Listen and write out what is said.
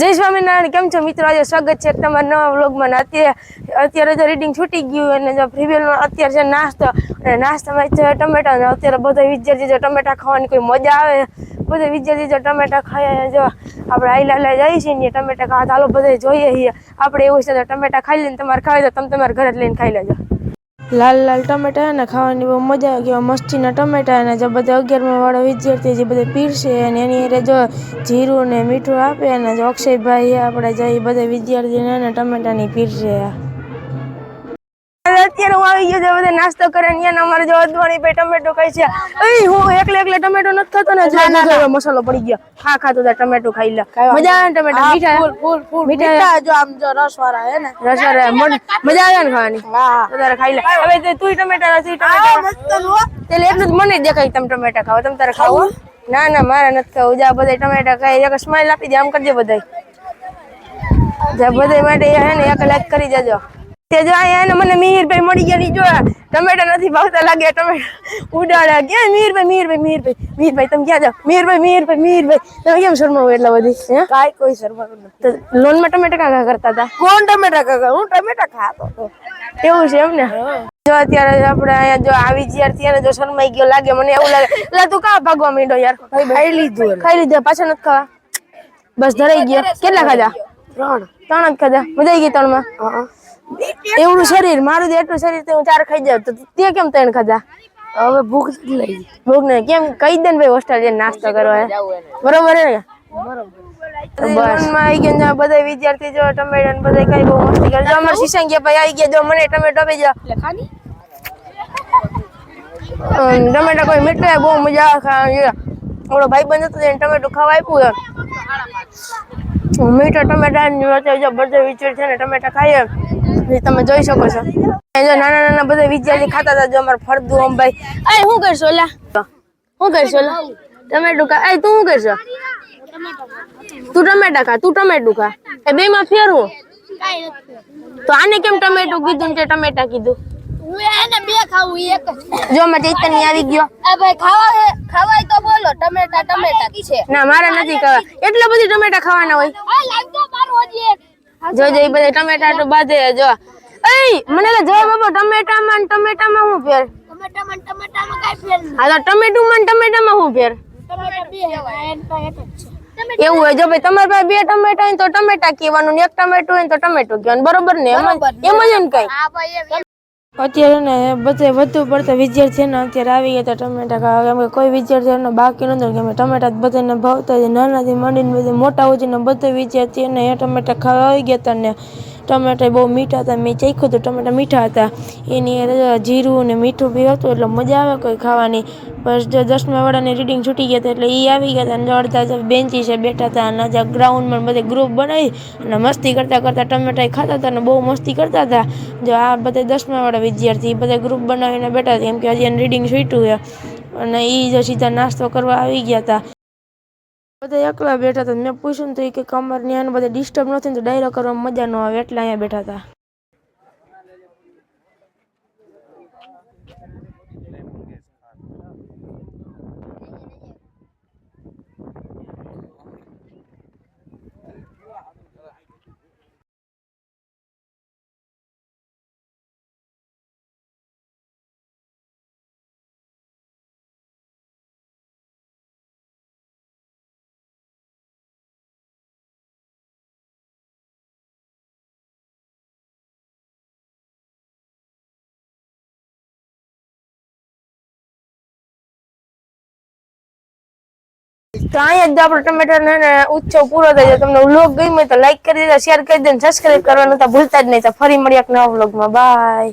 જય સ્વામિનારાયણ, કેમ છો મિત્રો? આજે સ્વાગત છે તમારા નવા વ્લોગમાં અત્યારે અત્યારે તો રીડિંગ છૂટી ગયું અને જો પ્રિવ્યુનો અત્યારે છે નાસ્તો અને નાસ્તામાં છે ટમેટા અત્યારે બધા વિદ્યાર્થી જો ટમેટા ખાવાની કોઈ મજા આવે, બધા વિદ્યાર્થી જો ટમેટા ખાય જો આપણે આઈલા લા જઈએ છીએ ને ટમેટા ખાવા હાલો બધા જોઈએ છીએ. આપણે એવું છે તો ટમેટા ખાઈ લઈને તમારે ખાવી તો તમે તમારા ઘરે જ લઈને ખાઈ લેજો. લાલ લાલ ટમેટા અને ખાવાની બહુ મજા આવે. કેવા મસ્તીના ટમેટા અને જો બધા અગિયારમાં વાળા વિદ્યાર્થી જે બધા પીરસે અને એની અરે જો જીરું ને મીઠું આપે અને જો અક્ષયભાઈ આપણે જઈ બધા વિદ્યાર્થીને ટમેટાની પીરસે. અત્યારે હું આવી ગયો છે બધા નાસ્તો કરે ને અહીંયા અમારે જો અદવાણી ભાઈ ટમેટો ખાય છે. એ હું એકલે એકલે ટમેટો નથી ખાતો ને જો મસાલો પડી ગયો. ખા ખાતો તા ટમેટો ખાઈ લે. મજા આવે ને ટમેટા? મીઠા? મીઠા? જો આમ જો રસ વાળા હે ને. રસવાળા મન- મજા આવે ને ખાવાની? હા ખાઈ લે. હવે તે ટમેટા નથી ટમેટા તેલ એટલું જ મને દેખાય તમે ટમેટા ખાવ તમે તારે ખાવ? ના ના મારે નથી ખાવું. જા બધા ટમેટા ખાઈ એક સ્માઈલ આપી દે. આમ કરજે બધાય. જા બધા માટે હે ને એક લાઈક કરી દેજો તે જો અહીંયા એને મને મિહિરભાઈ મળી ગયા ની જો ટમેટા નથી ભાવતા લાગે ટમેટા ઉડાડ્યા ક્યાં મિહિરભાઈ મિહિરભાઈ મિહિરભાઈ મિહિરભાઈ તમે ક્યાં જાઓ? મિહિરભાઈ મિહિરભાઈ મિહિરભાઈ તમે કેમ શરમાવો એટલા બધી? કાંઈ કાઈ શરમાવું નથી. લોનમાં ટમેટા કાકા કરતા હતા? કોણ ટમેટા કાકા હું ટમેટા ખાતો હતો. એવું છે એમ ને જો અત્યારે આપણે અહીંયા જો આવી જ્યાર ત્યારે જો શરમાઈ ગયો લાગે મને એવું લાગે. એટલે તું કા ભાગવા માંડ્યો યાર? ખાઈ લીધું ખાઈ લીધું. પાછા નથી ખાવા? બસ ધરાઈ ગયો. કેટલા ખાધા? ત્રણ. ત્રણ જ ખાધા. મજા આવી ગઈ ત્રણમાં? હા. એવડું શરીર મારું એટલું શરીર તો હું ચાર ખાઈ જાઉં. તો તે કેમ ત્રણ ખાધા? હવે ભૂખ લઈ ભૂખ ને કેમ? કહી દે ને ભાઈ હોસ્ટેલ જઈને નાસ્તો કરવા. હે બરોબર. હે ને આવી ગયા ને બધા વિદ્યાર્થી જો ટમેટા ને બધા કઈ બહુ મસ્તી કરે. જો અમારા ભાઈ આવી ગયા. જો મને ટમેટો આપી જાઓ ખાની? ટમેટા કોઈ મીઠા બહુ મજા આવે ખાવા ઓલો ભાઈ બંધ હતો ટમેટું ખાવા આપ્યું મીઠા ટમેટા ની વચ્ચે જો બધા વિચાર છે ને ટમેટા ખાઈએ. એ તમે જોઈ શકો છો. એ જો નાના નાના બધા વિદ્યાર્થી ખાતા હતા જો અમારે ફળદુ ભાઈ એ શું કરશો ઓલા શું કરશો ઓલા ટમેટું ખા. એ તું શું કરશો? તું ટમેટા ખા તું ટમેટું ખા. એ બે માં ફેરવું. તો આને કેમ ટમેટું કીધું ને ટમેટા કીધું? જ. માં ચૈતન્ય આવી ગયો. આ ભાઈ ખાવા ખાવાય તો બોલો ટમેટા ટમેટા છે. ના મારે નથી ખાવા. એટલા બધી ટમેટા ખાવાના હોય. આ લાગતો મારું હજી જો જો એ બધા ટમેટા તો બાજે જો. એ મને તો જો બાબા ટમેટામાં ને ટમેટામાં હું ફેર? ટમેટામાં ટમેટામાં કાઈ ફેર હા તો ટમેટું માં ને ટમેટામાં શું ફેર? ટમેટા બે એન એક જ છે. એવું હોય જો ભાઈ તમારી પાસે બે ટમેટા હોય તો ટમેટા કહેવાનું ને એક ટમેટું હોય ને તો ટમેટું કહેવાનું. બરોબર ને? એમ જ એમ જ કઈ. અત્યારે ને બધે વધુ પડતા વિદ્યાર્થીઓને અત્યારે આવી ગયા હતા ટમેટા ખાવા. કેમ કે કોઈ વિદ્યાર્થીઓને બાકી નહોતું, કેમ કે ટમેટા બધાને ભાવતા જ નાનાથી માંડીને બધે મોટા ઉજીને બધા વિદ્યાર્થીઓને એ ટમેટા ખાવા આવી ગયા હતા ને ટમેટા બહુ મીઠા હતા. મેં ચાખ્યું હતું ટમેટા મીઠા હતા. એની જીરું ને મીઠું બી હતું, એટલે મજા આવે કોઈ ખાવાની. બસ દસમા વાળાની રીડિંગ છૂટી ગયા હતા, એટલે એ આવી ગયા હતા અને અડધા જે બેન્ચી છે બેઠા હતા અને જે ગ્રાઉન્ડમાં બધે ગ્રુપ બનાવી અને મસ્તી કરતા કરતાં ટમેટા ખાતા હતા અને બહુ મસ્તી કરતા હતા. જો આ બધા દસમા વાળા વિદ્યાર્થી બધા ગ્રુપ બનાવીને બેઠા હતા. કેમ કે હજી રીડિંગ છૂટ્યું છે. અને એ જ સીધા નાસ્તો કરવા આવી ગયા હતા. બધા એકલા બેઠા હતા. મેં પૂછ્યું તો એ કે કમર ને આને બધા ડિસ્ટર્બ નથી તો ડાયરો કરવામાં મજા ન આવે. એટલે અહીંયા બેઠા હતા. તો અહીંયા જ આપણો ટમેટા ને ઉત્સવ પૂરો થઈ જાય, તમને વ્લોગ ગમ્યો તો લાઈક કરી દેજો શેર કરી દેજો સબસ્ક્રાઇબ કરવાનું તો ભૂલતા જ નહીં. તો ફરી મળીએ એક નવા વ્લોગમાં બાય